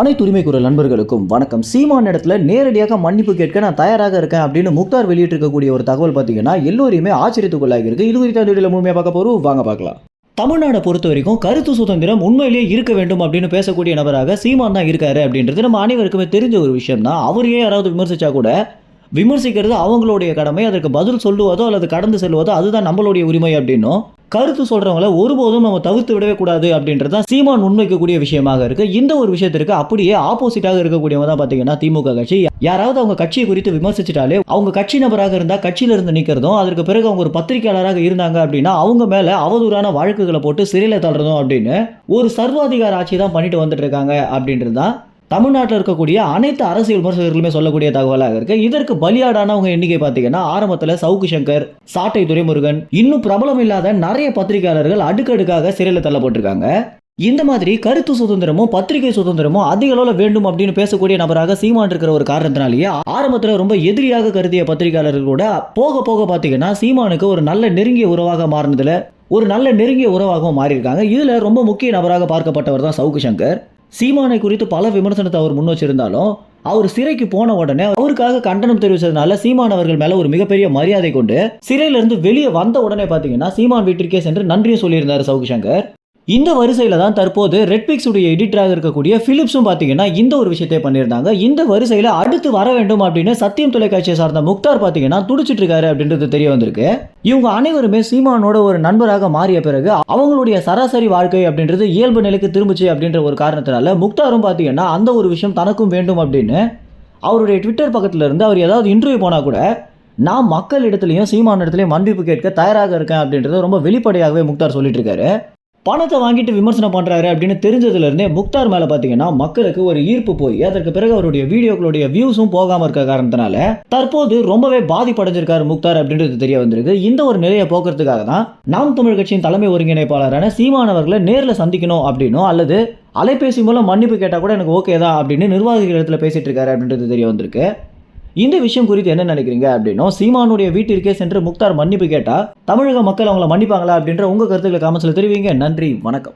அனைத்து உரிமை குரல் நண்பர்களுக்கும் வணக்கம். சீமான் இடத்துல நேரடியாக மன்னிப்பு கேட்க நான் தயாராக இருக்கேன் அப்படின்னு முக்தார் வெளியிட்டிருக்கக்கூடிய ஒரு தகவல் பார்த்தீங்கன்னா எல்லோரையுமே ஆச்சரியத்துக்குள்ளாகி இருக்கு. இது குறித்த வீடியோவில் முழுமையாக பார்க்க போகிறோம் வாங்க பார்க்கலாம். தமிழ்நாடை பொறுத்த வரைக்கும் கருத்து சுதந்திரம் உண்மையிலேயே இருக்க வேண்டும் அப்படின்னு பேசக்கூடிய நபராக சீமான் தான் இருக்காரு அப்படின்றது நம்ம அனைவருக்குமே தெரிஞ்ச ஒரு விஷயம் தான் அவரையே யாராவது விமர்சிச்சா கூட விமர்சிக்கிறது அவங்களுடைய கடமை அதற்கு பதில் சொல்லுவதோ அல்லது கடந்து செல்வதோ அதுதான் நம்மளுடைய உரிமை அப்படின்னும் கருத்து சொல்கிறவங்கள ஒருபோதும் நம்ம தவிர்த்து விடவே கூடாது அப்படின்றது தான் சீமான் முன்வைக்கக்கூடிய விஷயமாக இருக்கு. இந்த ஒரு விஷயத்திற்கு அப்படியே ஆப்போசிட்டாக இருக்கக்கூடியவங்க தான் பார்த்தீங்கன்னா திமுக கட்சி. யாராவது அவங்க கட்சியை குறித்து விமர்சிச்சிட்டாலே அவங்க கட்சி நபராக இருந்தால் கட்சியில இருந்து நிற்கிறதும் அதற்கு பிறகு அவங்க ஒரு பத்திரிகையாளராக இருந்தாங்க அப்படின்னா அவங்க மேலே அவதூறான வழக்குகளை போட்டு சிறையில் தள்ளுறதும் அப்படின்னு ஒரு சர்வாதிகார ஆட்சி தான் பண்ணிட்டு வந்துட்டு இருக்காங்க அப்படின்றது தான் தமிழ்நாட்டில் இருக்கக்கூடிய அனைத்து அரசியல் விமர்சகர்களுமே சொல்லக்கூடிய தகவலாக இருக்கு. இதற்கு பலியாடானவங்க எண்ணிக்கை பார்த்தீங்கன்னா ஆரம்பத்தில் சவுக்கு சங்கர் சாட்டை துரைமுருகன் இன்னும் பிரபலம் இல்லாத நிறைய பத்திரிகையாளர்கள் அடுக்கடுக்காக சிறையில் தள்ளப்பட்டிருக்காங்க. இந்த மாதிரி கருத்து சுதந்திரமும் பத்திரிகை சுதந்திரமும் அதிக அளவில் வேண்டும் அப்படின்னு பேசக்கூடிய நபராக சீமான் இருக்கிற ஒரு காரணத்தினாலேயே ஆரம்பத்தில் ரொம்ப எதிரியாக கருதிய பத்திரிகையாளர்கள் கூட போக போக பார்த்தீங்கன்னா சீமானுக்கு ஒரு நல்ல நெருங்கிய உறவாக மாறினதுல ஒரு நல்ல நெருங்கிய உறவாகவும் மாறியிருக்காங்க. இதில் ரொம்ப முக்கிய நபராக பார்க்கப்பட்டவர் தான் சவுக்கு சங்கர். சீமானை குறித்து பல விமர்சனத்தை அவர் முன் வச்சிருந்தாலும் அவர் சிறைக்கு போன உடனே அவருக்காக கண்டனம் தெரிவித்ததுனால சீமான் அவர்கள் மேல ஒரு மிகப்பெரிய மரியாதை கொண்டு சிறையிலிருந்து வெளியே வந்த உடனே பாத்தீங்கன்னா சீமான் வீட்டிற்கே சென்று நன்றியும் சொல்லியிருந்தார் சவுக்கு சங்கர். இந்த வரிசையில் தான் தற்போது ரெட்பிக்ஸ் உடைய எடிட்டராக இருக்கக்கூடிய ஃபிலிப்ஸும் பார்த்தீங்கன்னா இந்த ஒரு விஷயத்தை பண்ணியிருந்தாங்க. இந்த வரிசையில் அடுத்து வர வேண்டும் அப்படின்னு சத்தியம் தொலைக்காட்சியை சார்ந்த முக்தார் பார்த்தீங்கன்னா துடிச்சிட்டு இருக்காரு அப்படின்றது தெரிய வந்திருக்கு. இவங்க அனைவருமே சீமானோட ஒரு நண்பராக மாறிய பிறகு அவங்களுடைய சராசரி வாழ்க்கை அப்படின்றது இயல்பு நிலைக்கு திரும்பிச்சு அப்படின்ற ஒரு காரணத்தினால முக்தாரும் பார்த்தீங்கன்னா அந்த ஒரு விஷயம் தனக்கும் வேண்டும் அப்படின்னு அவருடைய ட்விட்டர் பக்கத்தில் இருந்து அவர் ஏதாவது இன்டர்வியூ போனால் கூட நான் மக்கள் இடத்துலையும் சீமான இடத்துலையும் மன்னிப்பு கேட்க தயாராக இருக்கேன் அப்படின்றத ரொம்ப வெளிப்படையாகவே முக்தார் சொல்லிட்டு இருக்காரு பணத்தை வாங்கிட்டு விமர்சனம் பண்ணுறாரு அப்படின்னு தெரிஞ்சதுலேருந்தே முக்தார் மேலே பார்த்தீங்கன்னா மக்களுக்கு ஒரு ஈர்ப்பு போய் அதற்கு பிறகு அவருடைய வீடியோக்களுடைய வியூஸும் போகாமல் இருக்க காரணத்தினால தற்போது ரொம்பவே பாதிப்படைஞ்சிருக்காரு முக்தார் அப்படின்றது தெரிய வந்திருக்கு. இந்த ஒரு நிலையை போக்குறதுக்காக தான் நாம் தமிழ் கட்சியின் தலைமை ஒருங்கிணைப்பாளரான சீமானவர்களை நேரில் சந்திக்கணும் அப்படின்னும் அல்லது அலைபேசி மூலம் மன்னிப்பு கேட்டால் கூட எனக்கு ஓகே தான் அப்படின்னு நிர்வாகிகள் இடத்துல பேசிட்டு இருக்காரு அப்படின்றது தெரிய வந்திருக்கு. இந்த விஷயம் குறித்து என்ன நினைக்கிறீங்க அப்படின்னும் சீமானுடைய வீட்டிற்கே சென்று முக்தார் மன்னிப்பு கேட்டால் தமிழக மக்கள் அவங்கள மன்னிப்பாங்களா அப்படின்ற உங்கள் கருத்துக்களை காமெண்ட்ஸில் தெரிவிங்க. நன்றி வணக்கம்.